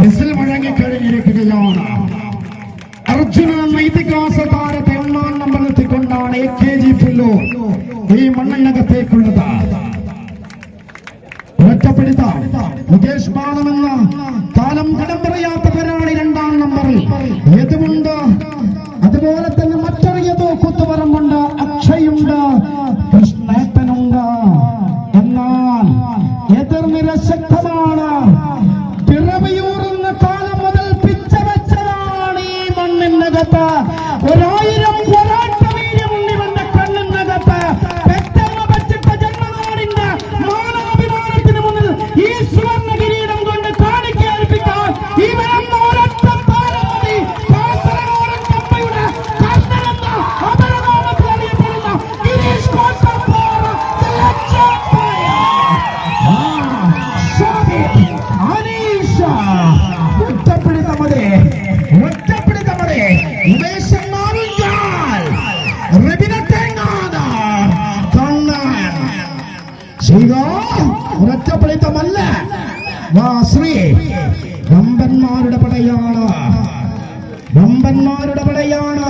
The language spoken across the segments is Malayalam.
മിസിൽ മുഴങ്ങിക്കഴിഞ്ഞിരിക്കുകയാണ് അർജുന ഇതിഹാസ താരത്തെ ഒന്നാം നമ്പറിലെത്തിക്കൊണ്ടാണ് എ കെ ജി പില്ലോ ഈ മണ്ണിനകത്തേക്കുള്ളത് ഒറ്റപ്പെടുത്ത മുകേഷ് ബാണെന്ന കാലം കടം പറയാത്തവരാണ് രണ്ടാം നമ്പറിൽ എതുകൊണ്ട് ഇതോ ഒരൊറ്റ പ്ലേത്തമല്ല ശ്രീ വമ്പന്മാരുടെ പടയാണ്. വമ്പന്മാരുടെ പടയാണ്.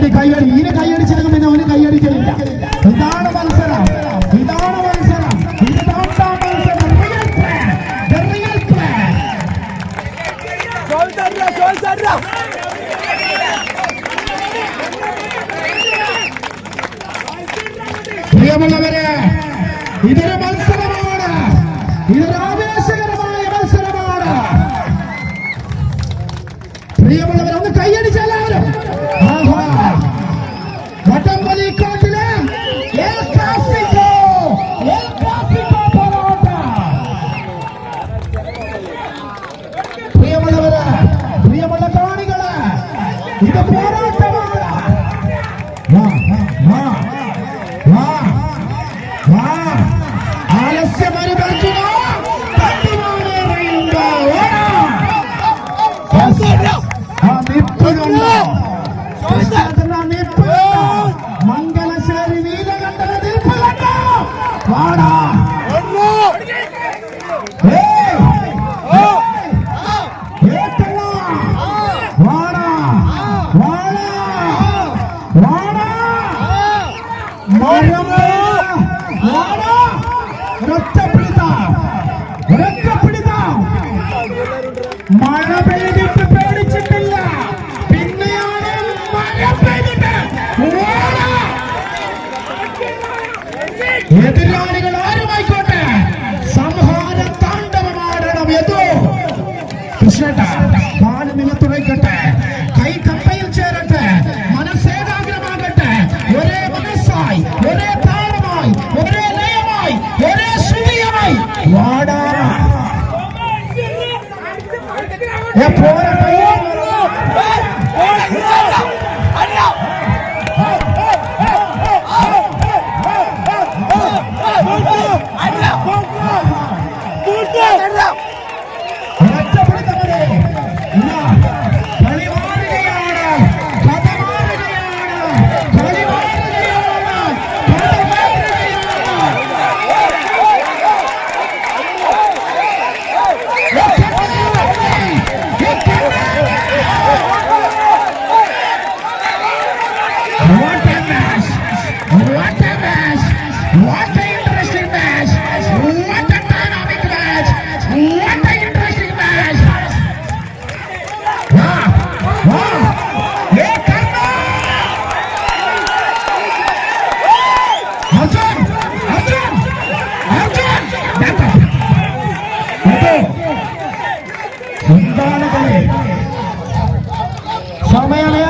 കൈയടി കൈയടി. ഇതിന് കൈയടിച്ചിരുന്നു പിന്നെ അവന് കൈയടിക്കലില്ല. ഇതാണ് മത്സരം. ഇതാണ് മത്സരം. പ്രിയമുള്ളവരെ ഇതൊരു മത്സരമാണ്. ഇതൊരു ആവേശകരമായ മത്സരമാണ്. പ്രിയമുള്ളവർ Come on. മഴ പെയ്തിട്ട് പേടിച്ചിട്ടില്ല. പിന്നെയാണ് മഴ പെയ്തിട്ട് എതിരാളികൾ ആരുമായിക്കോട്ടെ? സംഹാര താണ്ഡവമാടണം എതോ. കൃഷ്ണേട്ടാ É fora. సమయమే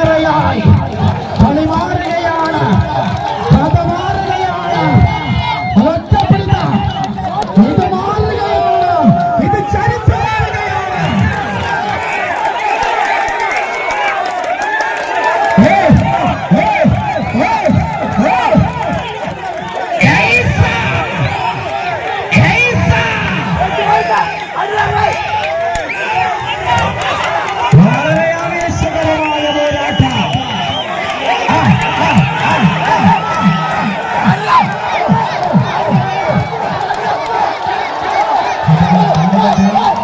Oh, oh, oh.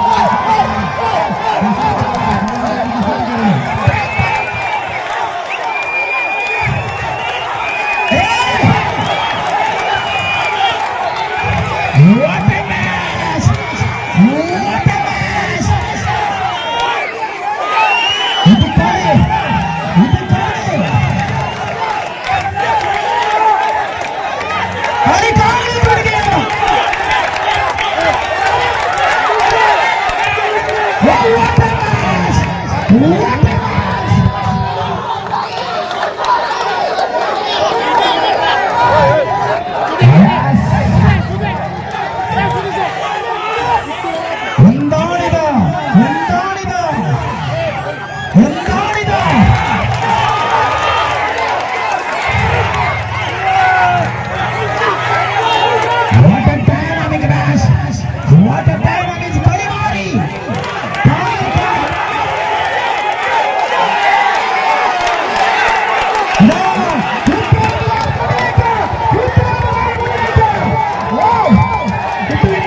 Whoa.